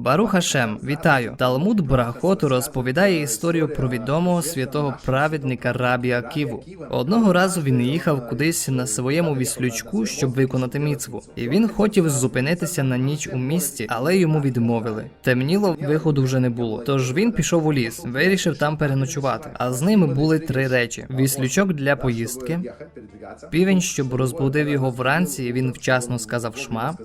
Барух Хашем, вітаю. Талмуд Брахоту розповідає історію про відомого святого праведника Рабі Аківу. Одного разу він їхав кудись на своєму віслючку, щоб виконати міцву, і він хотів зупинитися на ніч у місті, але йому відмовили. Темніло, виходу вже не було. Тож він пішов у ліс, вирішив там переночувати. А з ними були три речі: віслючок для поїздки, півень, щоб розбудив його вранці, і він вчасно сказав шма,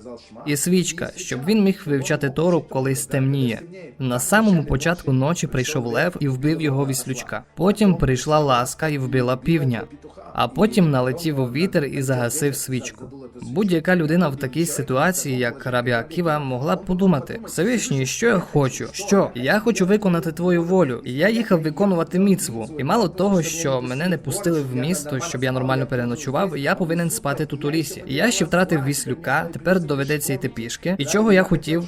і свічка, щоб він міг вивчати Тору, коли стемніє. На самому початку ночі прийшов лев і вбив його віслючка. Потім прийшла ласка і вбила півня. А потім налетів вітер і загасив свічку. Будь-яка людина в такій ситуації, як Рабі Аківа, могла б подумати: Всевишній, що я хочу? Що я хочу виконати твою волю? І я їхав виконувати міцву. І мало того, що мене не пустили в місто, щоб я нормально переночував, я повинен спати тут у лісі. І я ще втратив віслюка, тепер доведеться йти пішки. І чого я хотів?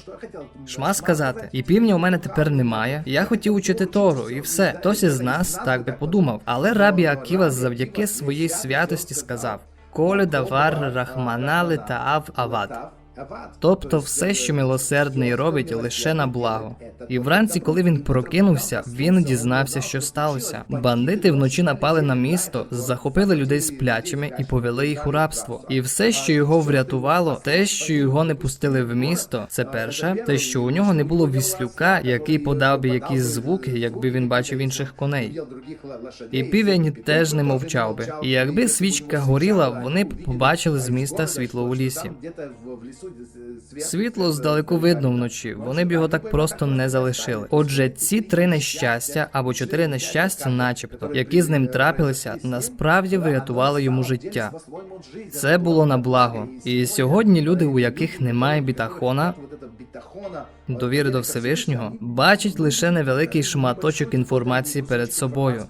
Шма сказати, і півня у мене тепер немає. Я хотів учити Тору, і все. Хтось із нас так би подумав. Але Рабі Аківа завдяки своїй святості сказав: Коле давар рахманали та ав ават. Тобто все, що милосердний робить, лише на благо. І вранці, коли він прокинувся, він дізнався, що сталося. Бандити вночі напали на місто, захопили людей сплячими і повели їх у рабство. І все, що його врятувало, те, що його не пустили в місто, це перше, те, що у нього не було віслюка, який подав би якісь звуки, якби він бачив інших коней. І півень теж не мовчав би. І якби свічка горіла, вони б побачили з міста світло у лісі. Світло здалеку видно вночі. Вони б його так просто не залишили. Отже, ці три нещастя або чотири нещастя, начебто, які з ним трапилися, насправді врятували йому життя. Це було на благо. І сьогодні люди, у яких немає бітахона, довіри до Всевишнього, бачать лише невеликий шматочок інформації перед собою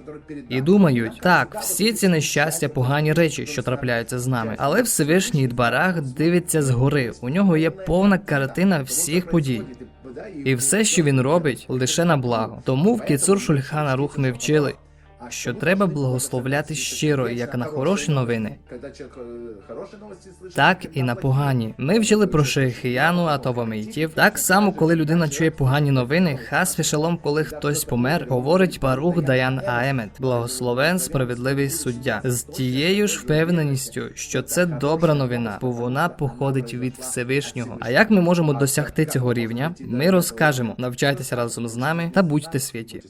і думають, так, всі ці нещастя погані речі, що трапляються з нами. Але Всевишній Дбарах дивиться згори. У нього є повна картина всіх подій. І все, що він робить, лише на благо. Тому в Кіцур Шульхана Рух ми вчили, що треба благословляти щиро, як на хороші новини, так і на погані. Ми вчили про шейхіяну атовамейтів. Так само, коли людина чує погані новини, хас шалом, коли хтось помер, говорить Барух Даян Аемет, благословен справедливий суддя, з тією ж впевненістю, що це добра новина, бо вона походить від Всевишнього. А як ми можемо досягти цього рівня? Ми розкажемо. Навчайтеся разом з нами та будьте святі.